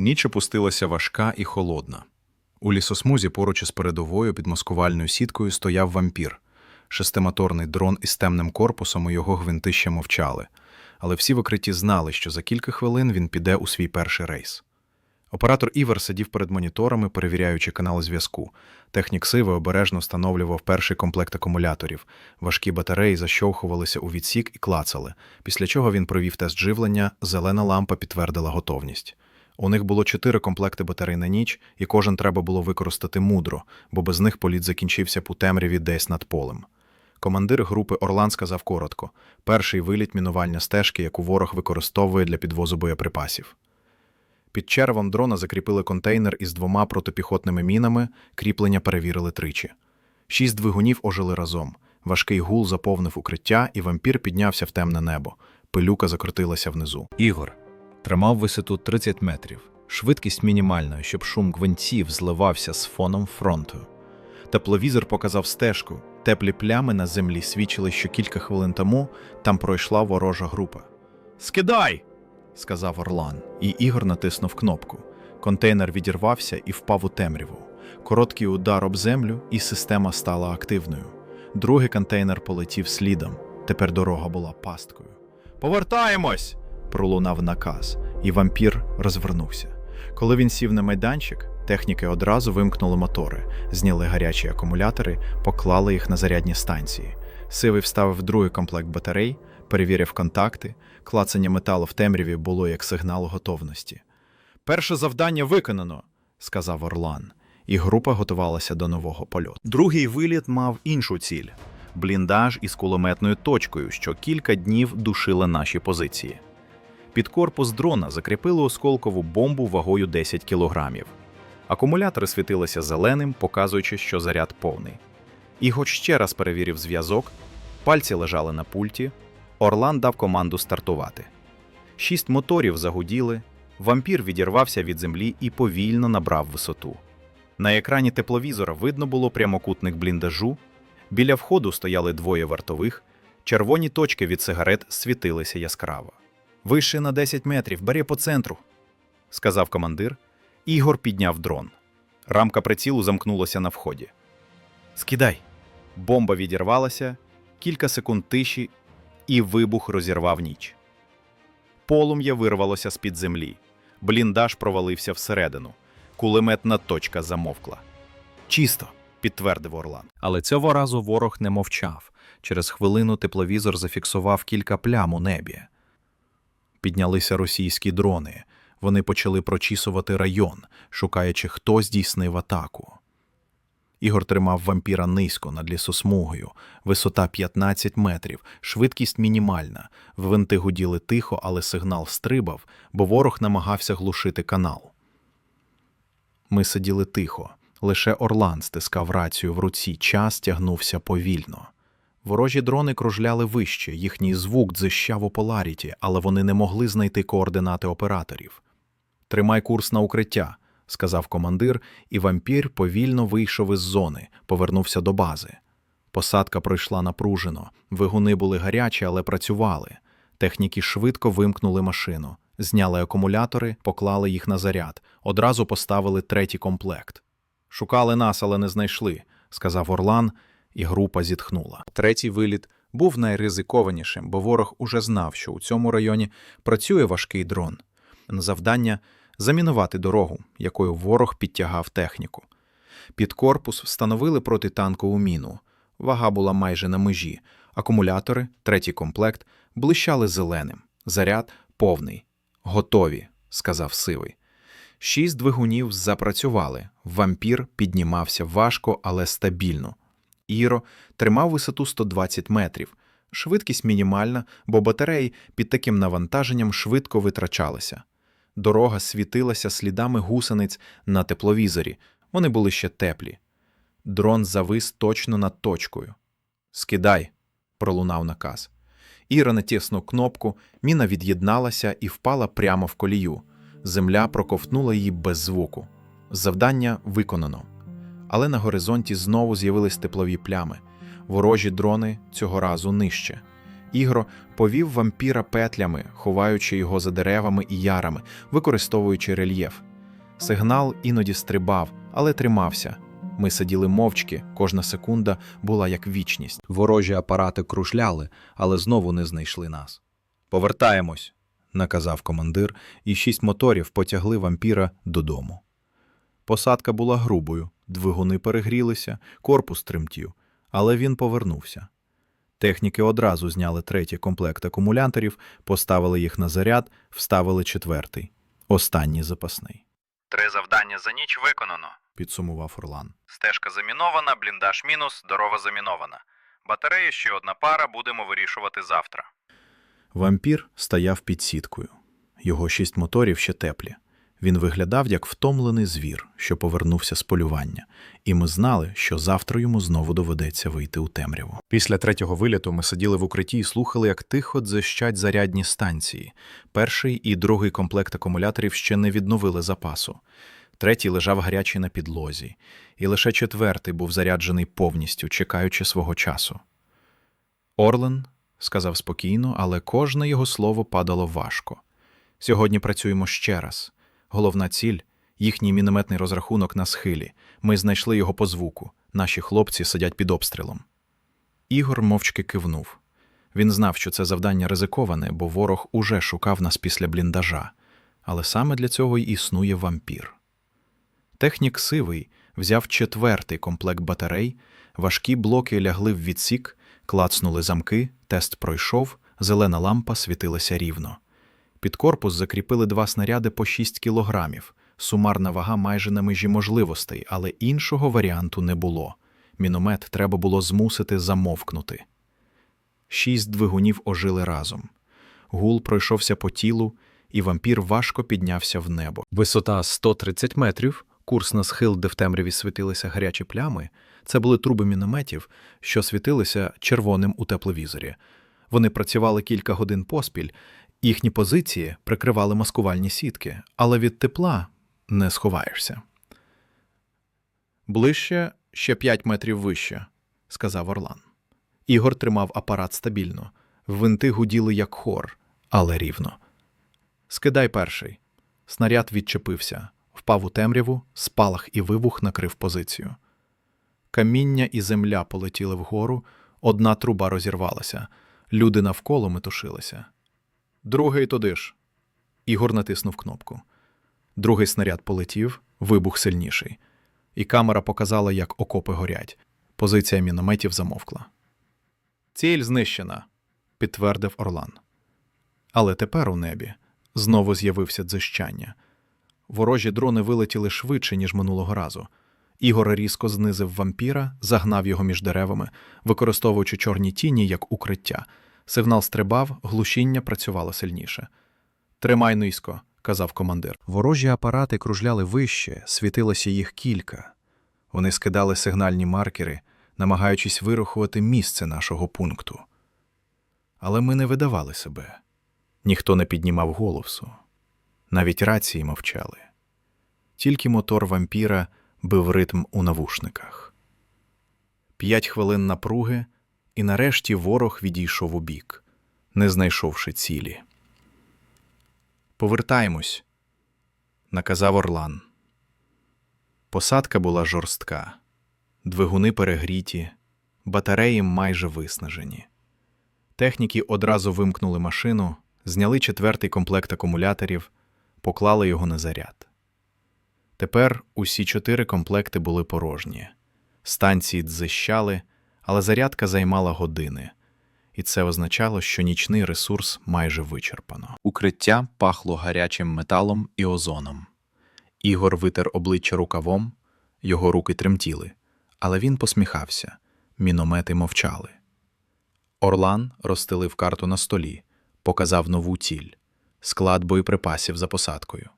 Ніч опустилася важка і холодна. У лісосмузі поруч із передовою під маскувальною сіткою стояв вампір. Шестимоторний дрон із темним корпусом і його гвинтища мовчали. Але всі в укритті знали, що за кілька хвилин він піде у свій перший рейс. Оператор Івер сидів перед моніторами, перевіряючи канал зв'язку. Технік Сиви обережно встановлював перший комплект акумуляторів. Важкі батареї защовхувалися у відсік і клацали, після чого він провів тест живлення, зелена лампа підтвердила готовність. У них було чотири комплекти батарей на ніч, і кожен треба було використати мудро, бо без них політ закінчився б у темряві десь над полем. Командир групи Орлан сказав коротко: перший виліт мінування стежки, яку ворог використовує для підвозу боєприпасів. Під червом дрона закріпили контейнер із двома протипіхотними мінами, кріплення перевірили тричі. Шість двигунів ожили разом. Важкий гул заповнив укриття, і вампір піднявся в темне небо. Пилюка закрутилася внизу. Ігор тримав висоту 30 метрів, швидкість мінімальна, щоб шум гвинтів зливався з фоном фронту. Тепловізор показав стежку. Теплі плями на землі свідчили, що кілька хвилин тому там пройшла ворожа група. Скидай! сказав Орлан, і Ігор натиснув кнопку. Контейнер відірвався і впав у темряву. Короткий удар об землю, і система стала активною. Другий контейнер полетів слідом. Тепер дорога була пасткою. Повертаємось! Пролунав наказ, і вампір розвернувся. Коли він сів на майданчик, техніки одразу вимкнули мотори, зняли гарячі акумулятори, поклали їх на зарядні станції. Сивий вставив другий комплект батарей, перевірив контакти. Клацання металу в темряві було як сигнал готовності. Перше завдання виконано, сказав Орлан, і група готувалася до нового польоту. Другий виліт мав іншу ціль бліндаж із кулеметною точкою, що кілька днів душила наші позиції. Під корпус дрона закріпили осколкову бомбу вагою 10 кілограмів. Акумулятори світилися зеленим, показуючи, що заряд повний. Ігор ще раз перевірив зв'язок, пальці лежали на пульті. Орлан дав команду стартувати. Шість моторів загуділи, вампір відірвався від землі і повільно набрав висоту. На екрані тепловізора видно було прямокутник бліндажу. Біля входу стояли двоє вартових, червоні точки від сигарет світилися яскраво. Вище на 10 метрів, бери по центру, сказав командир. Ігор підняв дрон. Рамка прицілу замкнулася на вході. Скидай. Бомба відірвалася, кілька секунд тиші, і вибух розірвав ніч. Полум'я вирвалося з-під землі. Бліндаж провалився всередину. Кулеметна точка замовкла. Чисто, підтвердив Орлан. Але цього разу ворог не мовчав. Через хвилину тепловізор зафіксував кілька плям у небі. Піднялися російські дрони. Вони почали прочісувати район, шукаючи, хто здійснив атаку. Ігор тримав вампіра низько над лісосмугою, висота 15 метрів, швидкість мінімальна. Винти гуділи тихо, але сигнал стрибав, бо ворог намагався глушити канал. Ми сиділи тихо. Лише Орлан стискав рацію в руці, час тягнувся повільно. Ворожі дрони кружляли вище, їхній звук дзищав у поларіті, але вони не могли знайти координати операторів. Тримай курс на укриття, сказав командир, і вампір повільно вийшов із зони, повернувся до бази. Посадка пройшла напружено, вигуни були гарячі, але працювали. Техніки швидко вимкнули машину, зняли акумулятори, поклали їх на заряд, одразу поставили третій комплект. Шукали нас, але не знайшли, сказав Орлан, і група зітхнула. Третій виліт був найризикованішим, бо ворог уже знав, що у цьому районі працює важкий дрон. Завдання замінувати дорогу, якою ворог підтягав техніку. Під корпус встановили протитанкову міну. Вага була майже на межі. Акумулятори, третій комплект, блищали зеленим. Заряд повний. Готові, сказав сивий. Шість двигунів запрацювали. Вампір піднімався важко, але стабільно. Іро тримав висоту 120 метрів. Швидкість мінімальна, бо батареї під таким навантаженням швидко витрачалися. Дорога світилася слідами гусениць на тепловізорі. Вони були ще теплі. Дрон завис точно над точкою. Скидай, пролунав наказ. Іра натиснув кнопку, міна від'єдналася і впала прямо в колію. Земля проковтнула її без звуку. Завдання виконано. Але на горизонті знову з'явились теплові плями. Ворожі дрони цього разу нижче. Ігро повів вампіра петлями, ховаючи його за деревами і ярами, використовуючи рельєф. Сигнал іноді стрибав, але тримався. Ми сиділи мовчки, кожна секунда була як вічність. Ворожі апарати кружляли, але знову не знайшли нас. Повертаємось, наказав командир, і шість моторів потягли вампіра додому. Посадка була грубою, двигуни перегрілися, корпус тремтів, але він повернувся. Техніки одразу зняли третій комплект акумуляторів, поставили їх на заряд, вставили четвертий, останній запасний. Три завдання за ніч виконано. Підсумував Орлан. Стежка замінована, бліндаж мінус, дорога замінована. Батарея ще одна пара, будемо вирішувати завтра. Вампір стояв під сіткою. Його шість моторів ще теплі. Він виглядав як втомлений звір, що повернувся з полювання, і ми знали, що завтра йому знову доведеться вийти у темряву. Після третього виліту ми сиділи в укритті і слухали, як тихо дзищать зарядні станції. Перший і другий комплект акумуляторів ще не відновили запасу. Третій лежав гарячий на підлозі, і лише четвертий був заряджений повністю, чекаючи свого часу. Орлен сказав спокійно, але кожне його слово падало важко. Сьогодні працюємо ще раз. Головна ціль їхній мінометний розрахунок на схилі. Ми знайшли його по звуку. Наші хлопці сидять під обстрілом. Ігор мовчки кивнув. Він знав, що це завдання ризиковане, бо ворог уже шукав нас після бліндажа. Але саме для цього й існує вампір. Технік сивий взяв четвертий комплект батарей, важкі блоки лягли в відсік, клацнули замки, тест пройшов, зелена лампа світилася рівно. Під корпус закріпили два снаряди по 6 кілограмів. Сумарна вага майже на межі можливостей, але іншого варіанту не було. Міномет треба було змусити замовкнути. Шість двигунів ожили разом. Гул пройшовся по тілу, і вампір важко піднявся в небо. Висота 130 метрів, курс на схил, де в темряві світилися гарячі плями. Це були труби мінометів, що світилися червоним у тепловізорі. Вони працювали кілька годин поспіль, їхні позиції прикривали маскувальні сітки, але від тепла не сховаєшся. Ближче ще п'ять метрів вище, сказав Орлан. Ігор тримав апарат стабільно. Винти гуділи як хор, але рівно. Скидай перший. Снаряд відчепився, впав у темряву, спалах і вибух накрив позицію. Каміння і земля полетіли вгору, одна труба розірвалася, люди навколо метушилися. Другий туди ж. Ігор натиснув кнопку. Другий снаряд полетів, вибух сильніший. І камера показала, як окопи горять. Позиція мінометів замовкла. Ціль знищена, підтвердив Орлан. Але тепер у небі знову з'явився дзищання. Ворожі дрони вилетіли швидше, ніж минулого разу. Ігор різко знизив вампіра, загнав його між деревами, використовуючи чорні тіні як укриття. Сигнал стрибав, глушіння працювало сильніше. Тримай низько, казав командир. Ворожі апарати кружляли вище, світилося їх кілька. Вони скидали сигнальні маркери, намагаючись вирахувати місце нашого пункту. Але ми не видавали себе. Ніхто не піднімав голосу. Навіть рації мовчали. Тільки мотор вампіра бив ритм у навушниках. П'ять хвилин напруги, і нарешті ворог відійшов у бік, не знайшовши цілі. Повертаємось, наказав Орлан. Посадка була жорстка, двигуни перегріті, батареї майже виснажені. Техніки одразу вимкнули машину, зняли четвертий комплект акумуляторів, поклали його на заряд. Тепер усі чотири комплекти були порожні. Станції дзищали, але зарядка займала години, і це означало, що нічний ресурс майже вичерпано. Укриття пахло гарячим металом і озоном. Ігор витер обличчя рукавом, його руки тремтіли, але він посміхався, міномети мовчали. Орлан розстелив карту на столі, показав нову ціль склад боєприпасів за посадкою.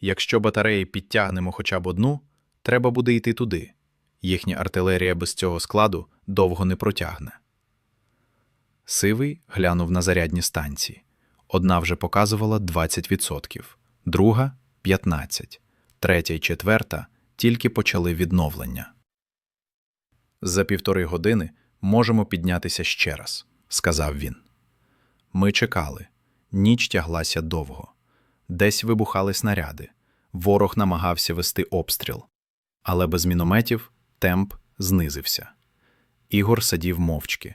Якщо батареї підтягнемо хоча б одну, треба буде йти туди. Їхня артилерія без цього складу довго не протягне. Сивий глянув на зарядні станції. Одна вже показувала 20%, друга 15%, третя і четверта тільки почали відновлення. За півтори години можемо піднятися ще раз, сказав він. Ми чекали. Ніч тяглася довго. Десь вибухали снаряди. Ворог намагався вести обстріл, але без мінометів темп знизився. Ігор сидів мовчки,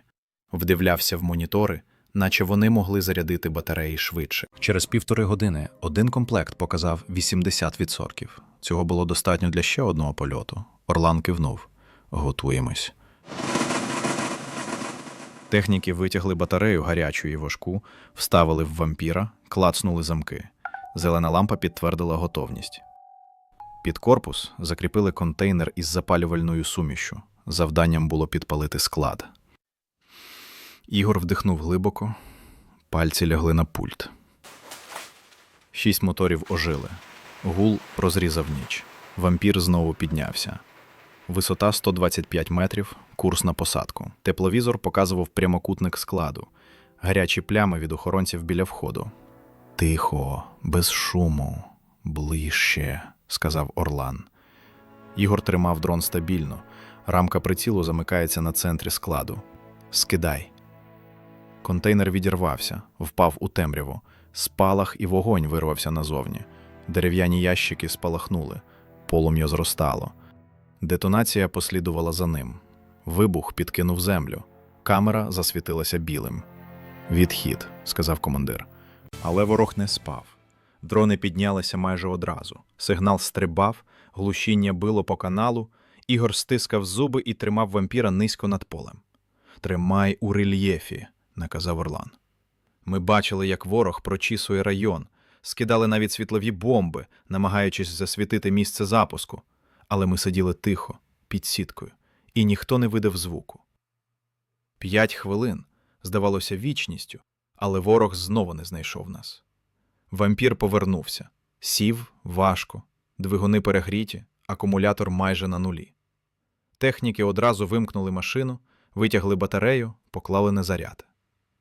вдивлявся в монітори, наче вони могли зарядити батареї швидше. Через півтори години один комплект показав 80%. Цього було достатньо для ще одного польоту. Орлан кивнув. Готуємось. Техніки витягли батарею гарячу і важку, вставили в вампіра, клацнули замки. Зелена лампа підтвердила готовність. Під корпус закріпили контейнер із запалювальною сумішю. Завданням було підпалити склад. Ігор вдихнув глибоко, пальці лягли на пульт. Шість моторів ожили. Гул прозрізав ніч. Вампір знову піднявся. Висота 125 метрів, курс на посадку. Тепловізор показував прямокутник складу, гарячі плями від охоронців біля входу. Тихо, без шуму, ближче, сказав Орлан. Ігор тримав дрон стабільно. Рамка прицілу замикається на центрі складу. Скидай. Контейнер відірвався, впав у темряву. Спалах і вогонь вирвався назовні. Дерев'яні ящики спалахнули, полум'я зростало. Детонація послідувала за ним. Вибух підкинув землю. Камера засвітилася білим. Відхід, сказав командир. Але ворог не спав. Дрони піднялися майже одразу. Сигнал стрибав, глушіння било по каналу. Ігор стискав зуби і тримав вампіра низько над полем. Тримай у рельєфі, наказав Орлан. Ми бачили, як ворог прочісує район, скидали навіть світлові бомби, намагаючись засвітити місце запуску. Але ми сиділи тихо, під сіткою, і ніхто не видав звуку. П'ять хвилин здавалося вічністю, але ворог знову не знайшов нас. Вампір повернувся, сів важко, двигуни перегріті, акумулятор майже на нулі. Техніки одразу вимкнули машину, витягли батарею, поклали на заряд.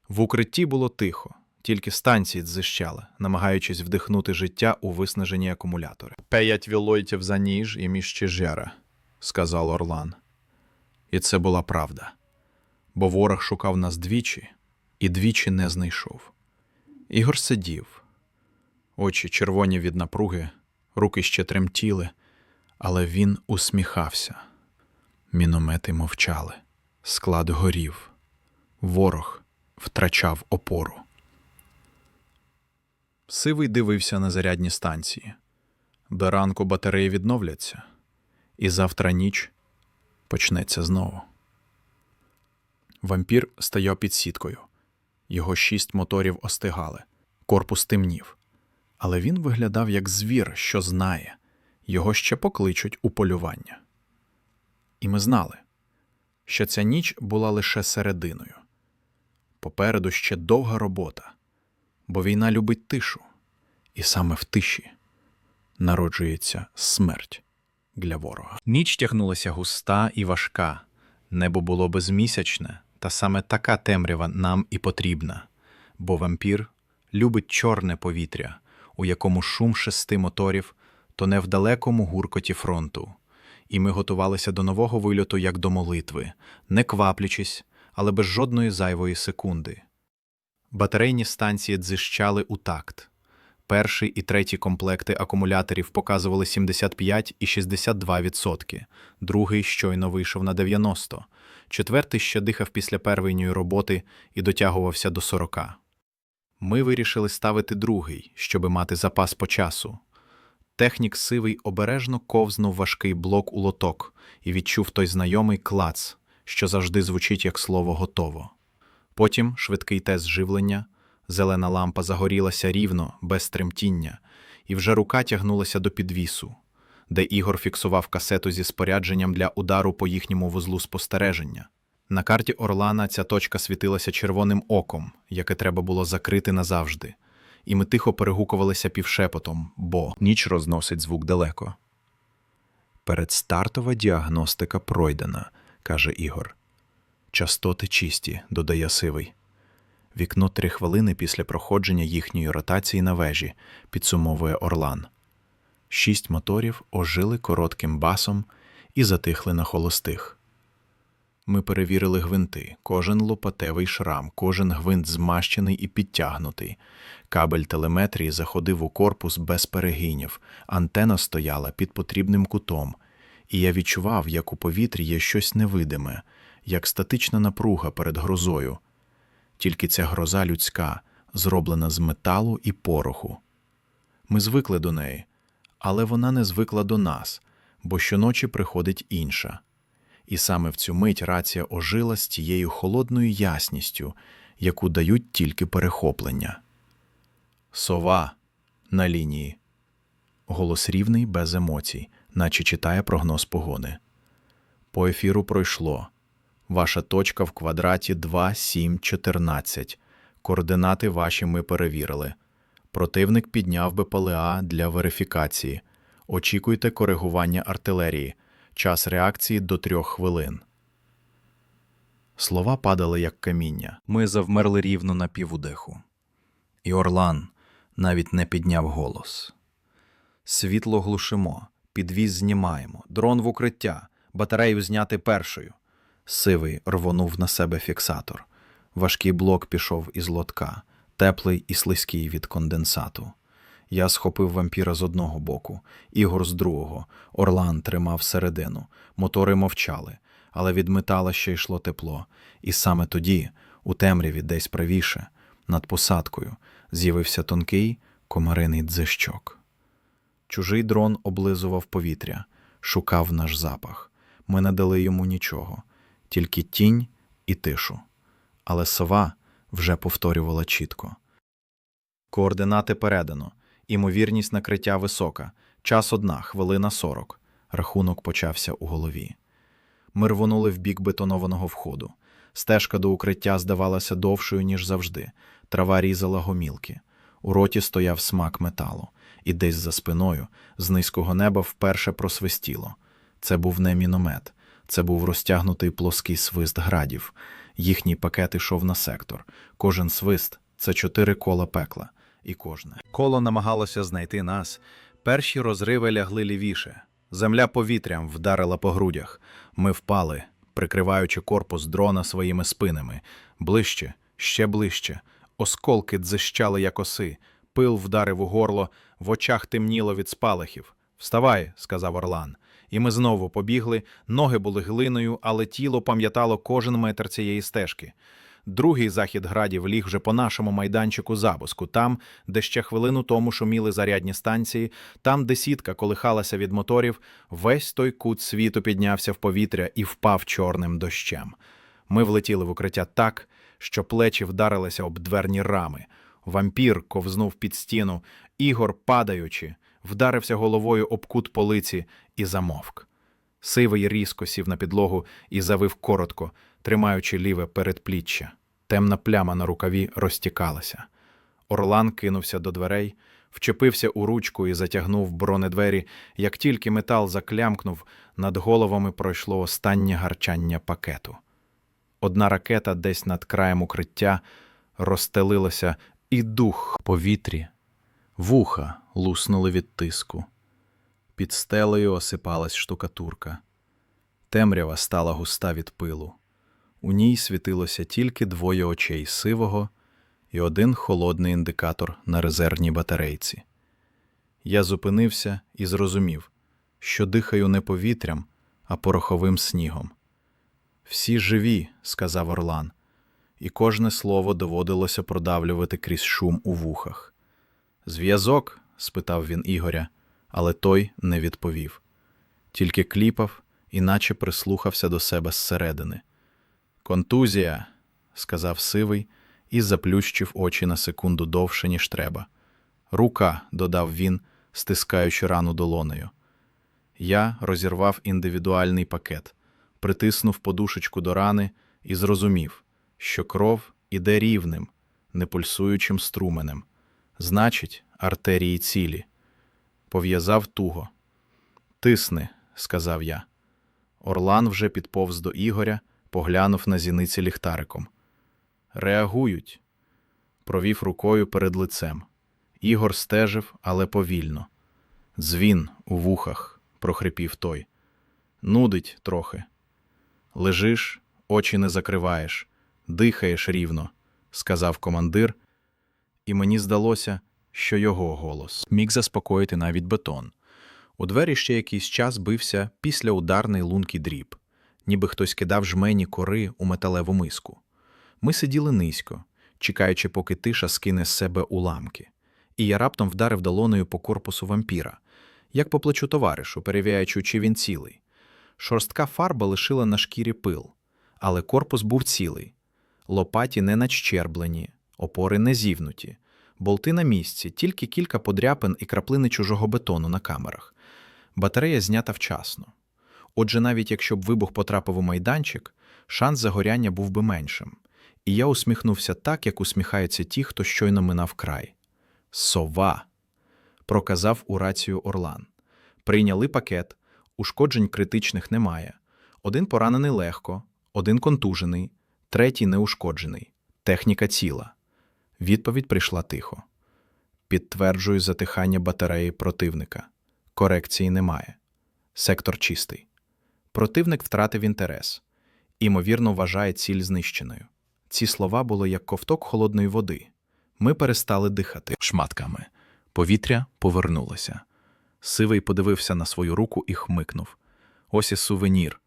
В укритті було тихо, тільки станції дзищали, намагаючись вдихнути життя у виснажені акумулятори. П'ять вілойтів за ніж і міщежера, сказав Орлан. І це була правда. Бо ворог шукав нас двічі і двічі не знайшов. Ігор сидів, очі червоні від напруги, руки ще тремтіли, але він усміхався. Міномети мовчали, склад горів, ворог втрачав опору. Сивий дивився на зарядні станції. До ранку батареї відновляться, і завтра ніч почнеться знову. Вампір стояв під сіткою. Його шість моторів остигали, корпус темнів. Але він виглядав як звір, що знає, його ще покличуть у полювання. І ми знали, що ця ніч була лише серединою. Попереду ще довга робота, бо війна любить тишу, і саме в тиші народжується смерть для ворога. Ніч тягнулася густа і важка, небо було безмісячне, та саме така темрява нам і потрібна, бо вампір любить чорне повітря, у якому шум шести моторів, то не в далекому гуркоті фронту. І ми готувалися до нового вильоту як до молитви, не кваплячись, але без жодної зайвої секунди. Батарейні станції дзищали у такт. Перший і третій комплекти акумуляторів показували 75 і 62%, другий щойно вийшов на 90%, четвертий ще дихав після первинної роботи і дотягувався до 40%. Ми вирішили ставити другий, щоби мати запас по часу. Технік сивий обережно ковзнув важкий блок у лоток і відчув той знайомий клац, що завжди звучить як слово готово. Потім швидкий тест живлення, зелена лампа загорілася рівно, без тремтіння, і вже рука тягнулася до підвісу, де Ігор фіксував касету зі спорядженням для удару по їхньому вузлу спостереження. На карті Орлана ця точка світилася червоним оком, яке треба було закрити назавжди, і ми тихо перегукувалися півшепотом, бо ніч розносить звук далеко. Передстартова діагностика пройдена, каже Ігор. Частоти чисті, додає сивий. Вікно три хвилини після проходження їхньої ротації на вежі, підсумовує Орлан. Шість моторів ожили коротким басом і затихли на холостих. Ми перевірили гвинти, кожен лопатевий шрам, кожен гвинт змащений і підтягнутий. Кабель телеметрії заходив у корпус без перегинів, антена стояла під потрібним кутом, і я відчував, як у повітрі є щось невидиме, як статична напруга перед грозою. Тільки ця гроза людська, зроблена з металу і пороху. Ми звикли до неї, але вона не звикла до нас, бо щоночі приходить інша. І саме в цю мить рація ожила з тією холодною ясністю, яку дають тільки перехоплення. Сова на лінії. Голос рівний без емоцій, наче читає прогноз погоди. По ефіру пройшло. Ваша точка в квадраті 2, 7, 14. Координати ваші ми перевірили. Противник підняв БПЛА для верифікації. Очікуйте коригування артилерії. Час реакції до трьох хвилин. Слова падали як каміння. Ми завмерли рівно на півудеху. І Орлан навіть не підняв голос. Світло глушимо, підвіз знімаємо, дрон в укриття, батарею зняти першою. Сивий рвонув на себе фіксатор. Важкий блок пішов із лотка, теплий і слизький від конденсату. Я схопив вампіра з одного боку, Ігор з другого. Орлан тримав середину. Мотори мовчали, але від метала ще йшло тепло. І саме тоді, у темряві, десь правіше, над посадкою, з'явився тонкий комариний дзищок. Чужий дрон облизував повітря, шукав наш запах. Ми не дали йому нічого, тільки тінь і тишу. Але сова вже повторювала чітко. Координати передано. Імовірність накриття висока. Час одна, хвилина сорок. Рахунок почався у голові. Ми рвонули в бік бетонованого входу. Стежка до укриття здавалася довшою, ніж завжди. Трава різала гомілки. У роті стояв смак металу, і десь за спиною, з низького неба, вперше просвистіло. Це був не міномет, це був розтягнутий плоский свист градів. Їхній пакет ішов на сектор. Кожен свист це чотири кола пекла, і кожне. Коло намагалося знайти нас. Перші розриви лягли лівіше. Земля повітрям вдарила по грудях. Ми впали, прикриваючи корпус дрона своїми спинами. Ближче, ще ближче. Осколки дзищали, як оси. Пил вдарив у горло, в очах темніло від спалахів. Вставай, сказав Орлан. І ми знову побігли. Ноги були глиною, але тіло пам'ятало кожен метр цієї стежки. Другий захід градів ліг вже по нашому майданчику запуску, там, де ще хвилину тому шуміли зарядні станції, там, де сітка колихалася від моторів, весь той кут світу піднявся в повітря і впав чорним дощем. Ми влетіли в укриття так, що плечі вдарилися об дверні рами. Вампір ковзнув під стіну, Ігор, падаючи, вдарився головою об кут полиці і замовк. Сивий різко сів на підлогу і завив коротко, тримаючи ліве передпліччя. Темна пляма на рукаві розтікалася. Орлан кинувся до дверей, вчепився у ручку і затягнув бронедвері. Як тільки метал заклямкнув, над головами пройшло останнє гарчання пакету. Одна ракета десь над краєм укриття розстелилася, і дух повітрі. Вуха луснули від тиску. Під стелею осипалась штукатурка. Темрява стала густа від пилу. У ній світилося тільки двоє очей сивого і один холодний індикатор на резервній батарейці. Я зупинився і зрозумів, що дихаю не повітрям, а пороховим снігом. Всі живі, сказав Орлан, і кожне слово доводилося продавлювати крізь шум у вухах. Зв'язок? спитав він Ігоря, але той не відповів. Тільки кліпав, іначе прислухався до себе зсередини. Контузія, сказав сивий і заплющив очі на секунду довше, ніж треба. Рука, додав він, стискаючи рану долонею. Я розірвав індивідуальний пакет, притиснув подушечку до рани і зрозумів, що кров іде рівним, не пульсуючим струменем. Значить, артерії цілі. Пов'язав туго. Тисни, сказав я. Орлан вже підповз до Ігоря, поглянув на зіниці ліхтариком. Реагують. Провів рукою перед лицем. Ігор стежив, але повільно. Дзвін у вухах, прохрипів той. Нудить трохи. Лежиш, очі не закриваєш, дихаєш рівно, сказав командир, і мені здалося, що його голос міг заспокоїти навіть бетон. У двері ще якийсь час бився післяударний лункий дріб, ніби хтось кидав жмені кори у металеву миску. Ми сиділи низько, чекаючи, поки тиша скине з себе уламки, і я раптом вдарив долоною по корпусу вампіра, як по плечу товаришу, перевіряючи, чи він цілий. Шорстка фарба лишила на шкірі пил, але корпус був цілий. Лопаті не начерблені, опори не зівнуті, болти на місці, тільки кілька подряпин і краплини чужого бетону на камерах. Батарея знята вчасно. Отже, навіть якщо б вибух потрапив у майданчик, шанс загоряння був би меншим. І я усміхнувся так, як усміхаються ті, хто щойно минав край. Сова. проказав у рацію Орлан. Прийняли пакет, ушкоджень критичних немає. Один поранений легко, один контужений, третій неушкоджений. Техніка ціла. Відповідь прийшла тихо. Підтверджую затихання батареї противника. Корекції немає. Сектор чистий. Противник втратив інтерес. Імовірно, вважає ціль знищеною. Ці слова були як ковток холодної води. Ми перестали дихати шматками. Повітря повернулося. Сивий подивився на свою руку і хмикнув. Ось і сувенір.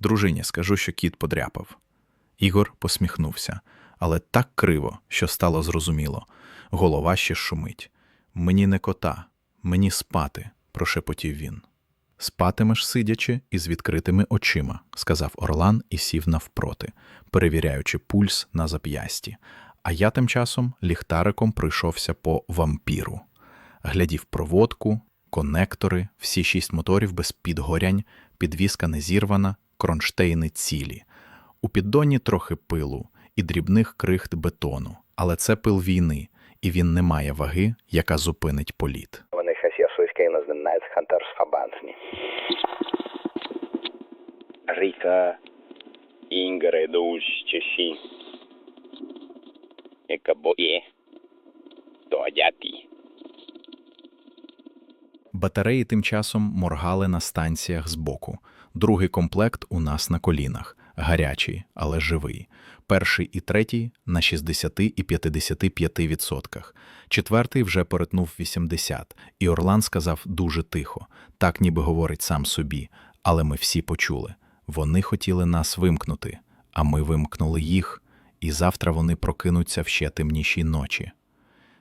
Дружині, скажу, що кіт подряпав. Ігор посміхнувся, але так криво, що стало зрозуміло. Голова ще шумить. Мені не кота, мені спати, прошепотів він. Спатимеш сидячи і з відкритими очима, сказав Орлан і сів навпроти, перевіряючи пульс на зап'ясті. А я тим часом ліхтариком пройшовся по вампіру. Глядів проводку, конектори, всі шість моторів без підгорянь, підвіска не зірвана, кронштейни цілі. У піддоні трохи пилу і дрібних крихт бетону, але це пил війни, і він не має ваги, яка зупинить політ. Wanneer gaat je zo eens kijken naar de Nighthunters verband niet? Rika чеші. Яка боє. То адяті. Батареї тим часом моргали на станціях збоку. Другий комплект у нас на колінах, гарячий, але живий. Перший і третій на 60 і 55 відсотках. Четвертий вже перетнув 80, і Орлан сказав дуже тихо, так ніби говорить сам собі, але ми всі почули. Вони хотіли нас вимкнути, а ми вимкнули їх, і завтра вони прокинуться в ще темнішій ночі.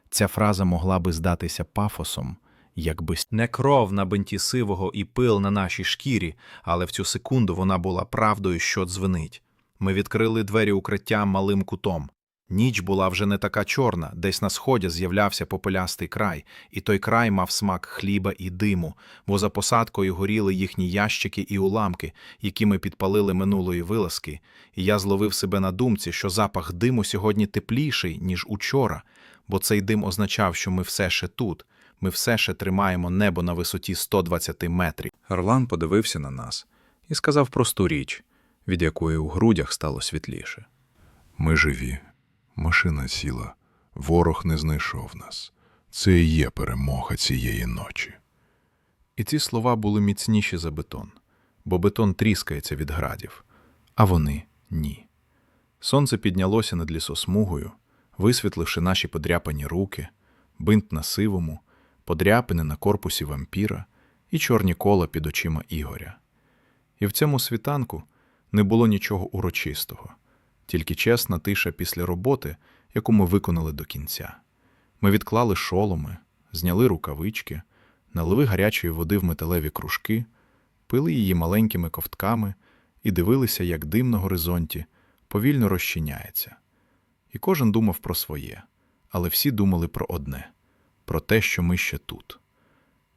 Ця фраза могла би здатися пафосом, якби Не кров на бинті сивого і пил на нашій шкірі, але в цю секунду вона була правдою, що дзвенить. Ми відкрили двері укриття малим кутом. Ніч була вже не така чорна, десь на сході з'являвся попелястий край, і той край мав смак хліба і диму, бо за посадкою горіли їхні ящики і уламки, які ми підпалили минулої вилазки, і я зловив себе на думці, що запах диму сьогодні тепліший, ніж учора, бо цей дим означав, що ми все ще тут, ми все ще тримаємо небо на висоті 120 метрів. Орлан подивився на нас і сказав просту річ, від якої у грудях стало світліше. Ми живі. Машина сіла. Ворог не знайшов нас. Це і є перемога цієї ночі. І ці слова були міцніші за бетон, бо бетон тріскається від градів, а вони ні. Сонце піднялося над лісосмугою, висвітливши наші подряпані руки, бинт на сивому, подряпини на корпусі вампіра і чорні кола під очима Ігоря. І в цьому світанку не було нічого урочистого, тільки чесна тиша після роботи, яку ми виконали до кінця. Ми відклали шоломи, зняли рукавички, налили гарячої води в металеві кружки, пили її маленькими ковтками і дивилися, як дим на горизонті повільно розчиняється. І кожен думав про своє, але всі думали про одне про те, що ми ще тут.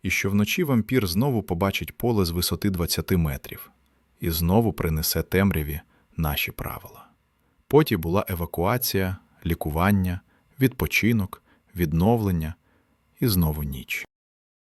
І що вночі вампір знову побачить поле з висоти 20 метрів і знову принесе темряві наші правила. Потім була евакуація, лікування, відпочинок, відновлення і знову ніч.